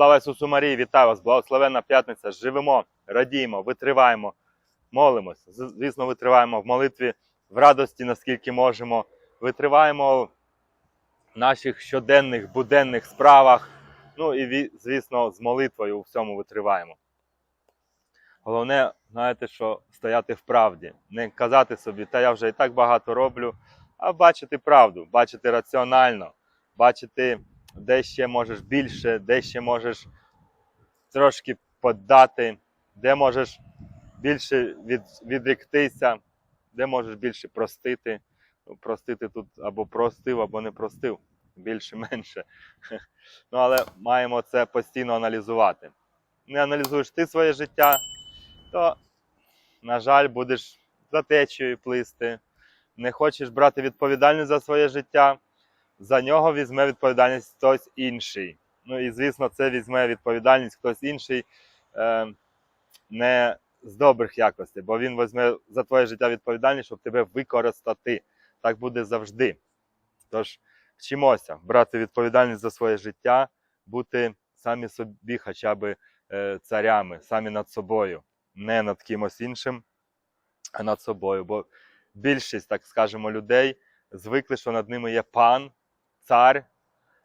Слава Ісусу Марії, вітаю вас! Благословенна п'ятниця! Живемо, радіємо, витриваємо, молимось. Звісно, витриваємо в молитві, в радості, наскільки можемо. Витриваємо в наших щоденних, буденних справах. Ну і, звісно, з молитвою у всьому витриваємо. Головне, знаєте, що стояти в правді, не казати собі, та я вже і так багато роблю, а бачити правду, бачити раціонально, бачити, де ще можеш більше, де ще можеш трошки подати, де можеш більше від, відріктися, де можеш більше простити. Ну, Простити тут або простив, або не простив, більше-менше. Ну, але маємо це постійно аналізувати. Не аналізуєш ти своє життя, то, на жаль, будеш за течією плисти. Не хочеш брати відповідальність за своє життя, за нього візьме відповідальність хтось інший. Ну і звісно, це візьме відповідальність хтось інший е, не з добрих якостей, бо він візьме за твоє життя відповідальність, щоб тебе використати. Так буде завжди. Тож вчимося брати відповідальність за своє життя, бути самі собі хоча б е, царями, самі над собою, не над кимось іншим, а над собою. Бо більшість, так скажемо, людей звикли, що над ними є пан, цар,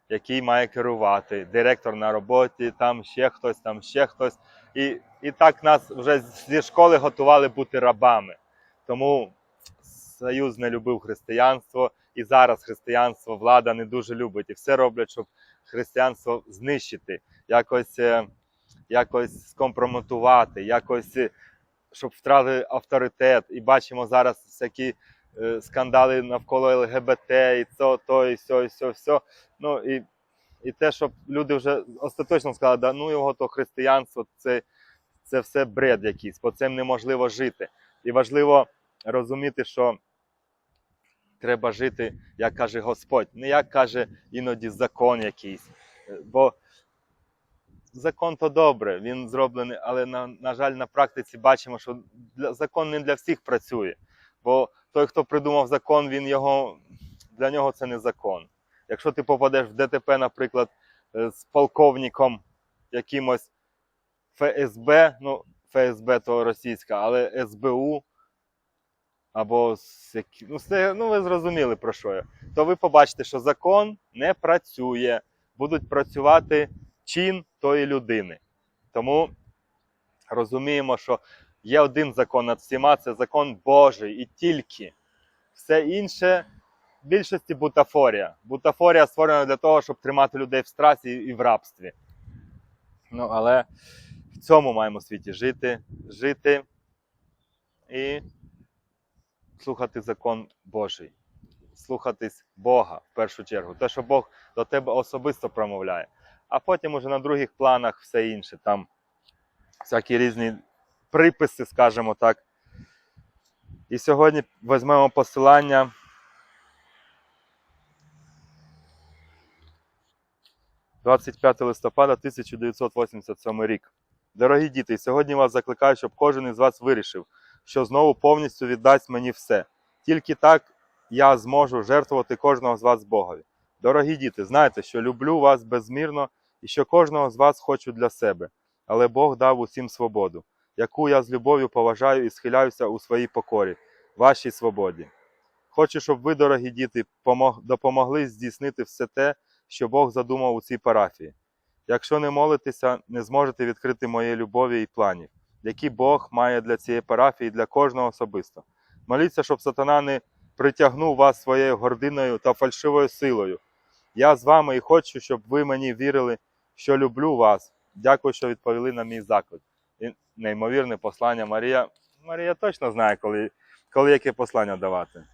який має керувати, директор на роботі, там ще хтось, там ще хтось. І, і так нас вже зі школи готували бути рабами. Тому Союз не любив християнство, і зараз християнство влада не дуже любить. І все роблять, щоб християнство знищити, якось, е, якось скомпрометувати, якось, е, щоб втратили авторитет. І бачимо зараз всякі скандали навколо ЛГБТ, і це, то, і все, і все, все. Ну, і, і те, щоб люди вже остаточно сказали, да, ну його то християнство, це, це все бред якийсь, по цим неможливо жити. І важливо розуміти, що треба жити, як каже Господь, не як каже іноді закон якийсь. Е, Бо закон то добре, він зроблений, але на, на жаль, на практиці бачимо, що закон не для всіх працює. Бо той, хто придумав закон, він його для нього це не закон. Якщо ти попадеш в ДТП, наприклад, е, з полковником якимось ФСБ, ну, ФСБ то російська, але СБУ, або ну, все, ну ви зрозуміли про що я, то ви побачите, що закон не працює, будуть працювати чин тої людини. Тому розуміємо, що є один закон над всіма, це закон Божий і тільки все інше в більшості бутафорія. Бутафорія створена для того, щоб тримати людей в страсі і в рабстві. Ну, але в цьому маємо світі жити, жити і слухати закон Божий, слухатись Бога в першу чергу. Те, що Бог до тебе особисто промовляє. А потім уже на других планах все інше. Там всякі різні приписи, скажімо так. І сьогодні візьмемо посилання. «25 листопада 1987 рік. Дорогі діти, сьогодні вас закликаю, щоб кожен із вас вирішив, що знову повністю віддасть мені все. Тільки так я зможу жертвувати кожного з вас Богові. Дорогі діти, знайте, що люблю вас безмірно і що кожного з вас хочу для себе, але Бог дав усім свободу, яку я з любов'ю поважаю і схиляюся у своїй покорі, вашій свободі. Хочу, щоб ви, дорогі діти, допомогли здійснити все те, що Бог задумав у цій парафії. Якщо не молитеся, не зможете відкрити моєї любові і планів, які Бог має для цієї парафії і для кожного особисто. Моліться, щоб сатана не притягнув вас своєю гординою та фальшивою силою. Я з вами і хочу, щоб ви мені вірили, що люблю вас. Дякую, що відповіли на мій заклик. І неймовірне послання Марія. Марія точно знає, коли, коли яке послання давати.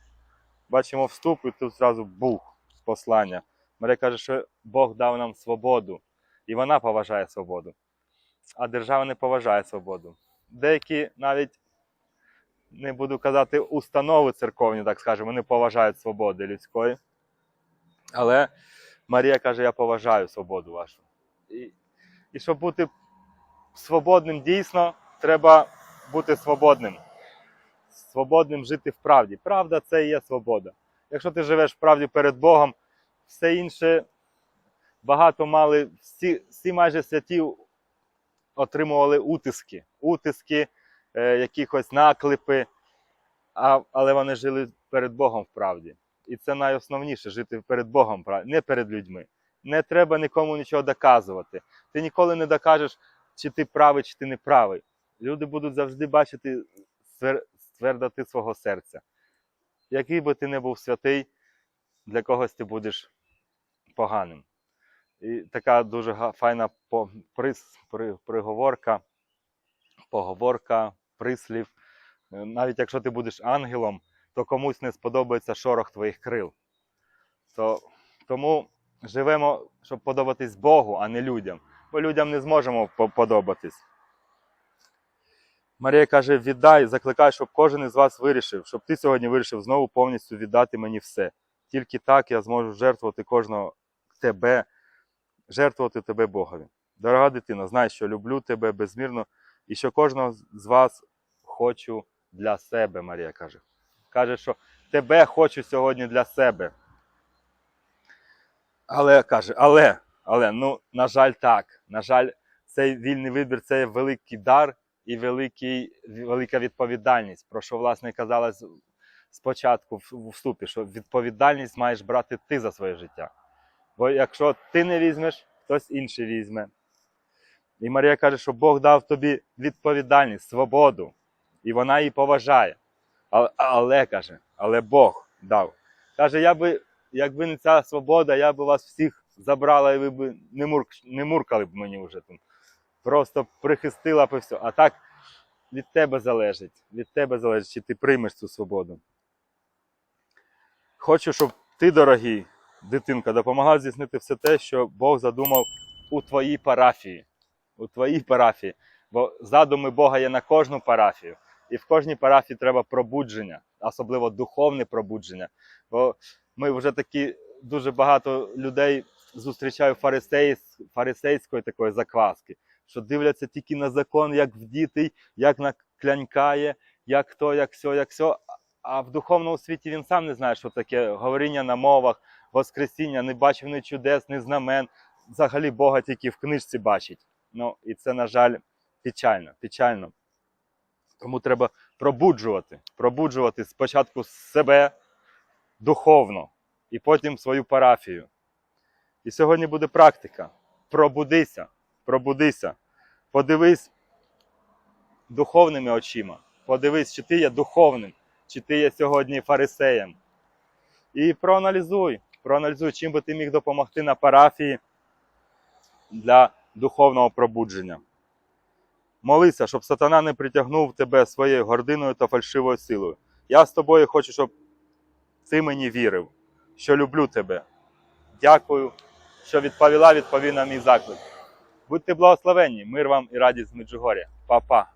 Бачимо вступ, і тут зразу бух послання. Марія каже, що Бог дав нам свободу, і вона поважає свободу. А держава не поважає свободу. Деякі навіть не буду казати установи церковні, так скажемо, не поважають свободи людської. Але Марія каже: Я поважаю свободу вашу. І, і щоб бути свободним дійсно, треба бути свободним. Свободним жити в правді. Правда це і є свобода. Якщо ти живеш в правді перед Богом, все інше багато мали, всі, всі майже святі отримували утиски, утиски, е, якихось наклепи, а, але вони жили перед Богом в правді. І це найосновніше жити перед Богом, не перед людьми. Не треба нікому нічого доказувати. Ти ніколи не докажеш, чи ти правий, чи ти не правий. Люди будуть завжди бачити твердоти свого серця. Який би ти не був святий, для когось ти будеш поганим. І така дуже файна приговорка, поговорка, прислів. Е, Навіть якщо ти будеш ангелом, то комусь не сподобається шорох твоїх крил. То, тому живемо, щоб подобатись Богу, а не людям. Бо людям не зможемо подобатись. Марія каже: віддай, закликай, щоб кожен із вас вирішив, щоб ти сьогодні вирішив знову повністю віддати мені все. Тільки так я зможу жертвувати кожного тебе, жертвувати тебе Богові. Дорога дитина, знай, що люблю тебе безмірно і що кожного з вас хочу для себе, Марія каже. Каже, що тебе хочу сьогодні для себе. Але каже, але, але, ну, на жаль, так. На жаль, цей вільний вибір це великий дар і великий, велика відповідальність, про що, власне, казала спочатку в вступі, що відповідальність маєш брати ти за своє життя. Бо якщо ти не візьмеш, хтось інший візьме. І Марія каже, що Бог дав тобі відповідальність, свободу, і вона її поважає. Але, але каже, але Бог дав. Каже, я би, якби не ця свобода, я би вас всіх забрала, і ви б не, мурк, не муркали б мені вже там. Просто прихистила б все. А так від тебе залежить. Від тебе залежить, чи ти приймеш цю свободу. Хочу, щоб ти, дорогий дитинка, допомагав здійснити все те, що Бог задумав у твоїй парафії. У твоїй парафії. Бо задуми Бога є на кожну парафію. І в кожній парафії треба пробудження, особливо духовне пробудження. Бо ми вже такі дуже багато людей зустрічаю фарисеїс, фарисейської такої закваски, що дивляться тільки на закон, як вдітий, як наклянькає, як то, як сьо, як сьо. А в духовному світі він сам не знає, що таке говоріння на мовах, воскресіння, не бачив ні чудес, ні знамен. Взагалі Бога тільки в книжці бачить. Ну і це, на жаль, печально. печально. Тому треба пробуджувати, пробуджувати спочатку себе духовно і потім свою парафію. І сьогодні буде практика. Пробудися, пробудися. Подивись духовними очима. Подивись, чи ти є духовним, чи ти є сьогодні фарисеєм. І проаналізуй, проаналізуй, чим би ти міг допомогти на парафії для духовного пробудження. Молися, щоб сатана не притягнув тебе своєю гординою та фальшивою силою. Я з тобою хочу, щоб ти мені вірив, що люблю тебе. Дякую, що відповіла, відповів на мій заклик. Будьте благословенні, мир вам і радість з Меджугоря. Па-па.